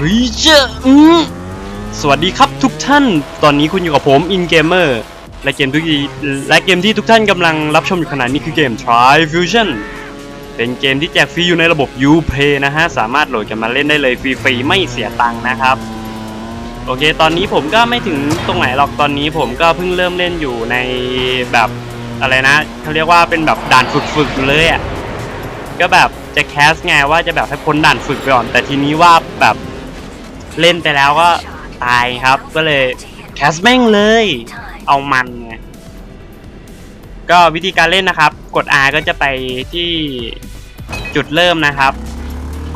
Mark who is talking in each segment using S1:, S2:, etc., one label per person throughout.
S1: เฮ้ยเจ้าอืมสวัสดีครับทุกท่าน ตอนนี้คุณอยู่กับผม In Gamer และเกมทุกทีและเกมที่ทุกท่านกำลังรับชมอยู่ขณะนี้คือเกม Try Fusion เป็นเกมที่แจกฟรีอยู่ในระบบ Uplay นะฮะ สามารถโหลดกันมาเล่นได้เลยฟรีๆไม่เสียตังค์นะครับ โอเค ตอนนี้ผมก็ไม่ถึงตรงไหนหรอกตอนนี้ผมก็เพิ่งเริ่มเล่นอยู่ในแบบอะไรนะเขาเรียกว่าเป็นแบบด่านฝึกๆเลยอะก็แบบจะแคสไงว่าจะแบบให้พ้นด่านฝึกไปก่อน แต่ทีนี้ว่าแบบ เล่นไปแล้วก็ตายครับก็เลยแคสแม่งเลย เอามันไงก็วิธีการเล่นนะครับ กด R ก็จะไปที่จุดเริ่มนะครับ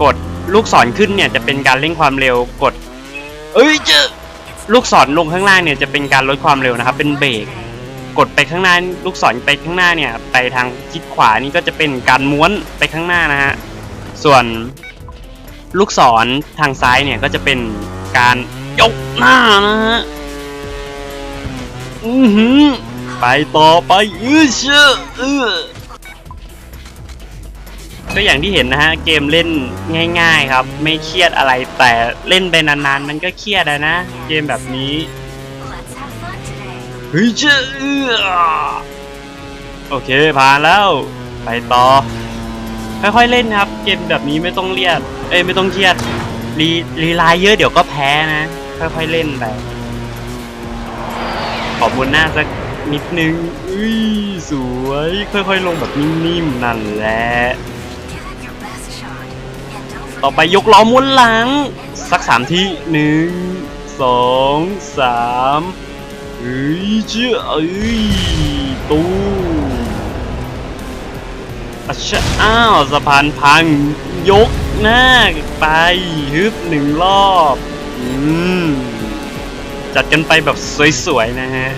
S1: กดลูกศรขึ้นเนี่ยจะเป็นการเร่งความเร็วกด เอ้ยเจอลูกศรลงข้างล่างเนี่ยจะเป็นการลดความเร็วนะครับ เป็นเบรกกดไปข้างหน้าลูกศรไปข้างหน้าเนี่ย ไปทางทิศขวานี่ก็จะเป็นการม้วนไปข้างหน้านะฮะส่วน ลูกศรทางซ้ายเนี่ยก็จะเป็นการยกหน้านะฮะ อือหือ ไปต่อไปเออเชื่อเออก็อย่างที่เห็นนะฮะ เกมเล่นง่าย ๆครับ ไม่เครียดอะไรแต่เล่นไปนานๆ มันก็เครียดนะ เกมแบบนี้เฮ้ยเจ้าเอื้อโอเคผ่านแล้ว ไปต่อ ค่อยๆเล่นครับ เกมแบบนี้ไม่ต้องเลียด เอ้ยไม่ต้องเครียดรีรีไลน์เยอะเดี๋ยวก็แพ้นะ ค่อยๆเล่นไปขอบนหน้าสักนิดนึงอุ้ยสวย ค่อยๆลงแบบนิ่มๆนั่นแหละ ต่อไปยกล้อม้วนหลัง สักสามทีหนึ่งสองสามเฮ้ยเจ้าเอ้ยตู้ ชะอ้าวสะพานพัง ยกหน้าไปฮึบหนึ่งรอบอืมจัดกันไปแบบสวยๆนะฮะ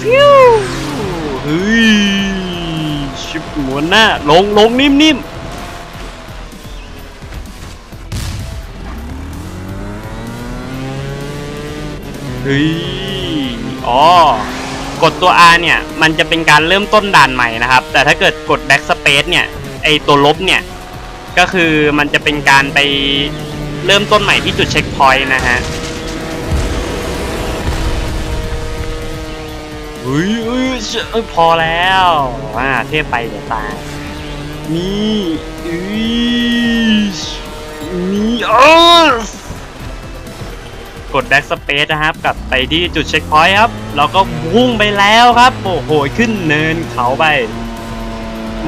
S1: ฟิวเฮ้ยชิบหมวนหน้า ลงลงนิ่มๆเฮ้ยอ๋อ กดตัว R เนี่ย มันจะเป็นการเริ่มต้นด่านใหม่นะครับ แต่ถ้าเกิดกด backspace เนี่ย ไอตัวลบเนี่ย ก็คือมันจะเป็นการไปเริ่มต้นใหม่ที่จุดเช็คพอยต์นะฮะเฮ้ยเฮ้ยเชื่อเอ้ยพอแล้วอ่าเทพไปเดี๋ยวตายนี่อุ้ กด back space นะครับ กลับไปที่จุดเช็คพอยต์ครับแล้วก็พุ่งไปแล้วครับ โอ้โห ขึ้นเนินเขาไป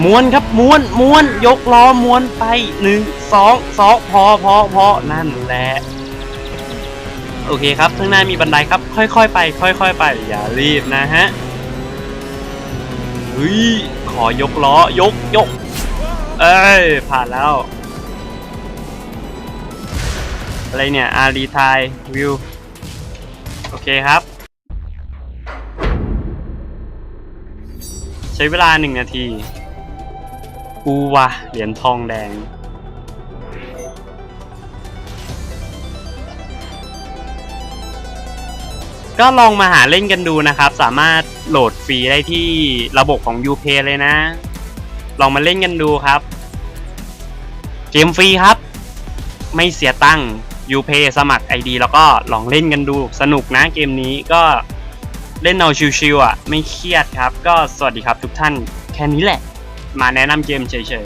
S1: ม้วนครับ ม้วน ม้วน ยกล้อม้วนไปหนึ่งสองสองพอพอพอนั่นแหละ โอเคครับ ข้างหน้ามีบันไดครับ ค่อยๆไป ค่อย ๆ ไป อย่ารีบนะฮะเฮ้ย ขอยกล้อ ยกยก เอ้ย ผ่านแล้ว อะไรเนี่ยอารีไทยวิวโอเคครับ ใช้เวลาหนึ่งนาที อูวะเหรียญทองแดง ก็ลองมาหาเล่นกันดูนะครับ สามารถโหลดฟรีได้ที่ระบบของ Upay เลยนะ ลองมาเล่นกันดูครับ เกมฟรีครับ ไม่เสียตังค์ ยูเพสมัคร ID แล้วก็ลองเล่นกันดูสนุกนะเกมนี้ก็เล่นเอาชิวๆอะ ไม่เครียดครับ ก็สวัสดีครับทุกท่านแค่นี้แหละ มาแนะนำเกมเฉย